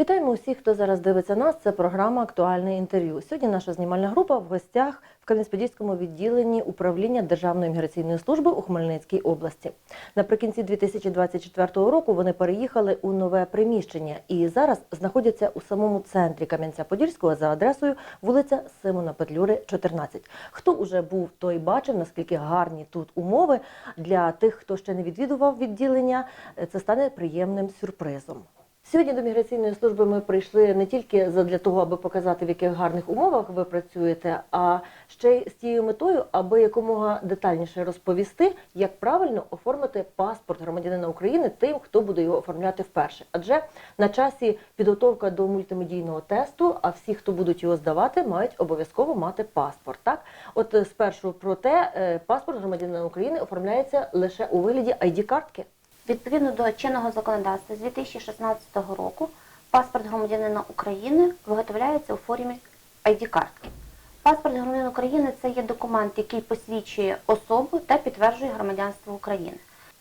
Вітаємо усіх, хто зараз дивиться нас. Це програма Актуальне інтерв'ю. Сьогодні наша знімальна група в гостях в Кам'янець-Подільському відділенні управління Державної міграційної служби у Хмельницькій області. Наприкінці 2024 року вони переїхали у нове приміщення і зараз знаходяться у самому центрі Кам'янця-Подільського за адресою вулиця Симона Петлюри, 14. Хто уже був, той бачив, наскільки гарні тут умови для тих, хто ще не відвідував відділення. Це стане приємним сюрпризом. Сьогодні до міграційної служби ми прийшли не тільки для того, аби показати, в яких гарних умовах ви працюєте, а ще й з тією метою, аби якомога детальніше розповісти, як правильно оформити паспорт громадянина України тим, хто буде його оформляти вперше. Адже на часі підготовка до мультимедійного тесту, а всі, хто будуть його здавати, мають обов'язково мати паспорт. Так, от е, спершу про те, е, паспорт громадянина України оформляється лише у вигляді ID-картки. Відповідно до чинного законодавства з 2016 року паспорт громадянина України виготовляється у формі ID-картки. Паспорт громадянина України це є документ, який посвідчує особу та підтверджує громадянство України.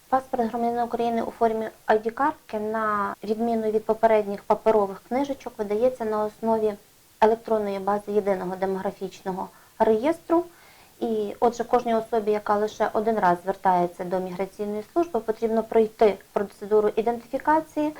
Паспорт громадянина України у формі ID-картки, на відміну від попередніх паперових книжечок, видається на основі електронної бази єдиного демографічного реєстру. І отже, кожній особі, яка лише один раз звертається до міграційної служби, потрібно пройти процедуру ідентифікації,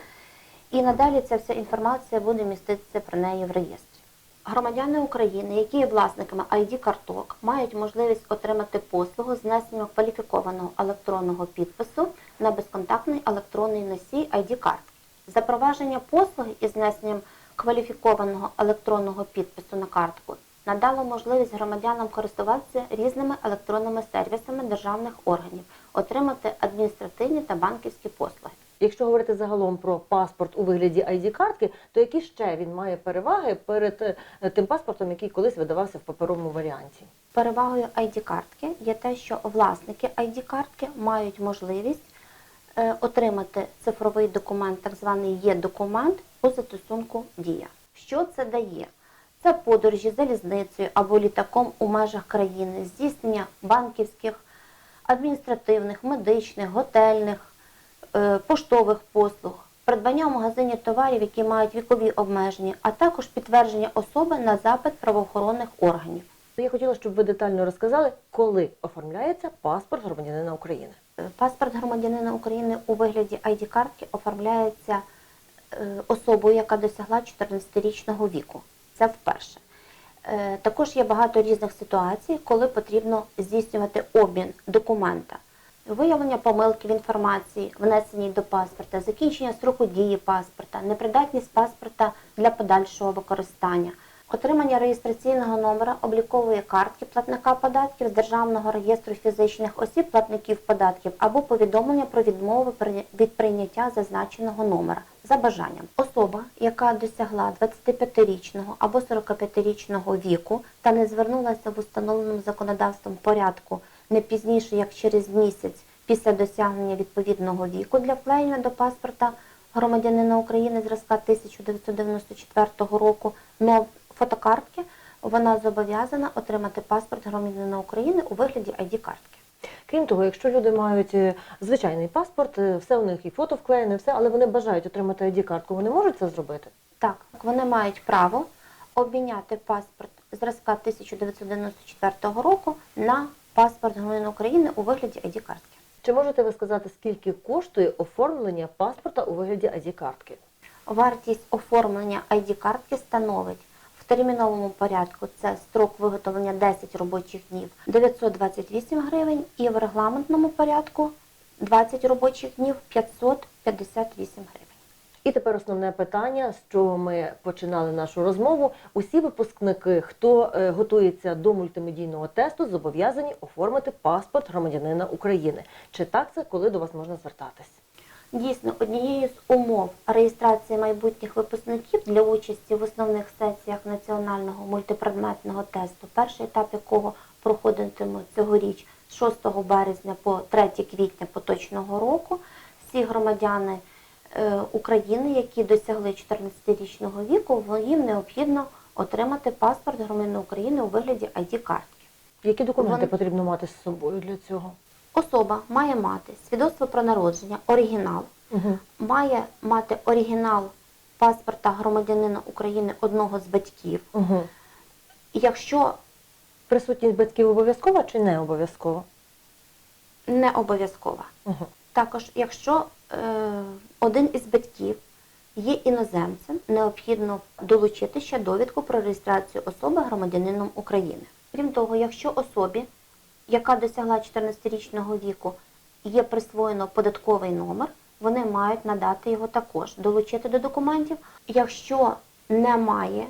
і надалі ця вся інформація буде міститися про неї в реєстрі. Громадяни України, які є власниками ID-карток, мають можливість отримати послугу з внесенням кваліфікованого електронного підпису на безконтактний електронний носій ID-картки. Запровадження послуги із внесенням кваліфікованого електронного підпису на картку надало можливість громадянам користуватися різними електронними сервісами державних органів, отримати адміністративні та банківські послуги. Якщо говорити загалом про паспорт у вигляді ID-картки, то які ще він має переваги перед е, тим паспортом, який колись видавався в паперовому варіанті? Перевагою ID-картки є те, що власники ID-картки мають можливість е, отримати цифровий документ, так званий є-документ у застосунку Дія. Що це дає? Це подорожі залізницею або літаком у межах країни, здійснення банківських, адміністративних, медичних, готельних, е, поштових послуг, придбання в магазині товарів, які мають вікові обмеження, а також підтвердження особи на запит правоохоронних органів. Я хотіла, щоб ви детально розказали, коли оформляється паспорт громадянина України. Е, Паспорт громадянина України у вигляді ID-картки оформляється е, особою, яка досягла 14-річного віку. Це вперше. Е, Також є багато різних ситуацій, коли потрібно здійснювати обмін документа. Виявлення помилки в інформації, внесеній до паспорта, закінчення строку дії паспорта, непридатність паспорта для подальшого використання, отримання реєстраційного номера облікової картки платника податків з Державного реєстру фізичних осіб платників податків або повідомлення про відмову від прийняття зазначеного номера за бажанням. Особа, яка досягла 25-річного або 45-річного віку та не звернулася в установленому законодавством порядку не пізніше як через місяць після досягнення відповідного віку для вклеєння до паспорта громадянина України зразка 1994 року фотокартки, вона зобов'язана отримати паспорт громадянина України у вигляді ID-картки. Крім того, якщо люди мають е, звичайний паспорт, е, все у них і фото вклеєне, все, але вони бажають отримати ID-картку, вони можуть це зробити? Так, вони мають право обміняти паспорт зразка 1994 року на паспорт громадянина України у вигляді ID-картки. Чи можете ви сказати, скільки коштує оформлення паспорта у вигляді ID-картки? Вартість оформлення ID-картки становить терміновому порядку це строк виготовлення 10 робочих днів 928 гривень і в регламентному порядку 20 робочих днів 558 гривень. І тепер основне питання, з чого ми починали нашу розмову. Усі випускники, хто е, готується до мультимедійного тесту, зобов'язані оформити паспорт громадянина України. Чи так це, коли до вас можна звертатись? Дійсно, однією з умов реєстрації майбутніх випускників для участі в основних сесіях національного мультипредметного тесту, перший етап якого проходитиме цьогоріч з 6 березня по 3 квітня поточного року, всі громадяни е, України, які досягли 14-річного віку, їм необхідно отримати паспорт громадянина України у вигляді ID-картки. Які документи Вони- потрібно мати з собою для цього? Особа має мати свідоцтво про народження, оригінал, Угу. має мати оригінал паспорта громадянина України одного з батьків. Угу. Якщо Присутність батьків обов'язкова чи не обов'язкова? не обов'язкова. Угу. Також, якщо е, один із батьків є іноземцем, необхідно долучити ще довідку про реєстрацію особи громадянином України. Крім того, якщо особі, яка досягла 14-річного віку, є присвоєно податковий номер, вони мають надати його також, долучити до документів. Якщо немає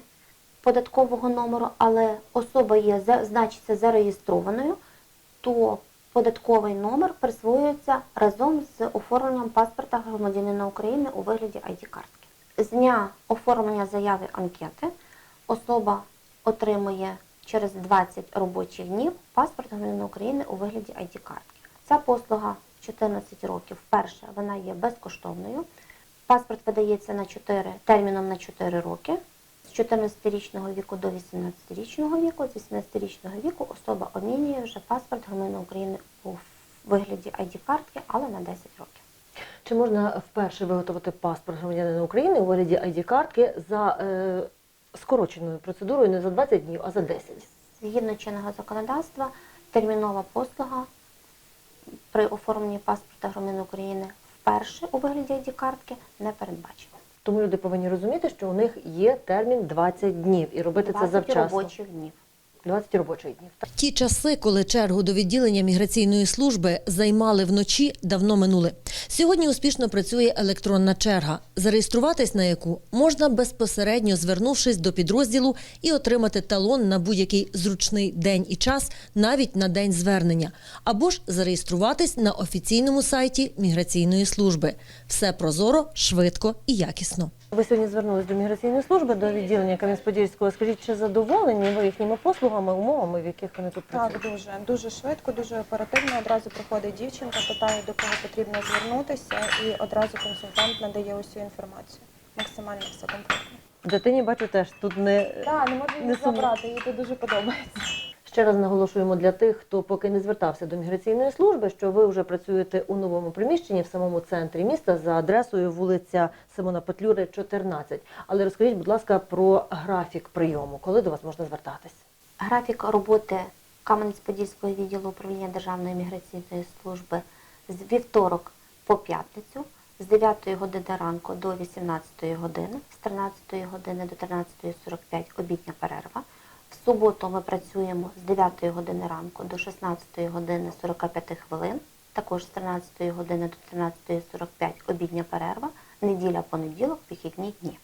податкового номеру, але особа є значиться зареєстрованою, то податковий номер присвоюється разом з оформленням паспорта громадянина України у вигляді ID-картки. З дня оформлення заяви анкети особа отримує через 20 робочих днів паспорт громадянина України у вигляді ID-картки. Ця послуга 14 років. Перше, вона є безкоштовною. Паспорт видається на 4, терміном на 4 роки. З 14-річного віку до 18-річного віку, з 18-річного віку особа обмінює вже паспорт громадянина України у вигляді ID-картки, але на 10 років. Чи можна вперше виготовити паспорт громадянина України у вигляді ID-картки за е, скороченою процедурою не за 20 днів, а за 10? Згідно чинного законодавства, термінова послуга при оформленні паспорта громадян України вперше у вигляді ID-картки не передбачена. Тому люди повинні розуміти, що у них є термін 20 днів і робити це 20 завчасно. робочих днів. 20 робочих днів. Ті часи, коли чергу до відділення міграційної служби займали вночі, давно минули. Сьогодні успішно працює електронна черга, зареєструватись на яку можна безпосередньо звернувшись до підрозділу і отримати талон на будь-який зручний день і час, навіть на день звернення, або ж зареєструватись на офіційному сайті міграційної служби. Все прозоро, швидко і якісно. Ви сьогодні звернулись до міграційної служби, до відділення Кам'янець-Подільського. Скажіть, чи задоволені ви їхніми послугами, умовами, в яких вони тут працюють? Так, дуже дуже швидко, дуже оперативно. Одразу приходить дівчинка, питає, до кого потрібно звернутися, і одразу консультант надає усю інформацію. Максимально все комфортно. Дитині бачу теж тут не Так, не можу її сумно. забрати, їй це дуже подобається. ще раз наголошуємо для тих, хто поки не звертався до міграційної служби, що ви вже працюєте у новому приміщенні в самому центрі міста за адресою вулиця Симона Петлюри, 14. Але розкажіть, будь ласка, про графік прийому, коли до вас можна звертатись? Графік роботи Кам'янець-Подільського відділу управління Державної міграційної служби з вівторок по п'ятницю з 9 години ранку до 18 години, з 13 години до 13.45 обідня перерва. В суботу ми працюємо з 9 години ранку до 16 години 45 хвилин, також з 13 години до 13.45 обідня перерва, неділя, понеділок, вихідні дні.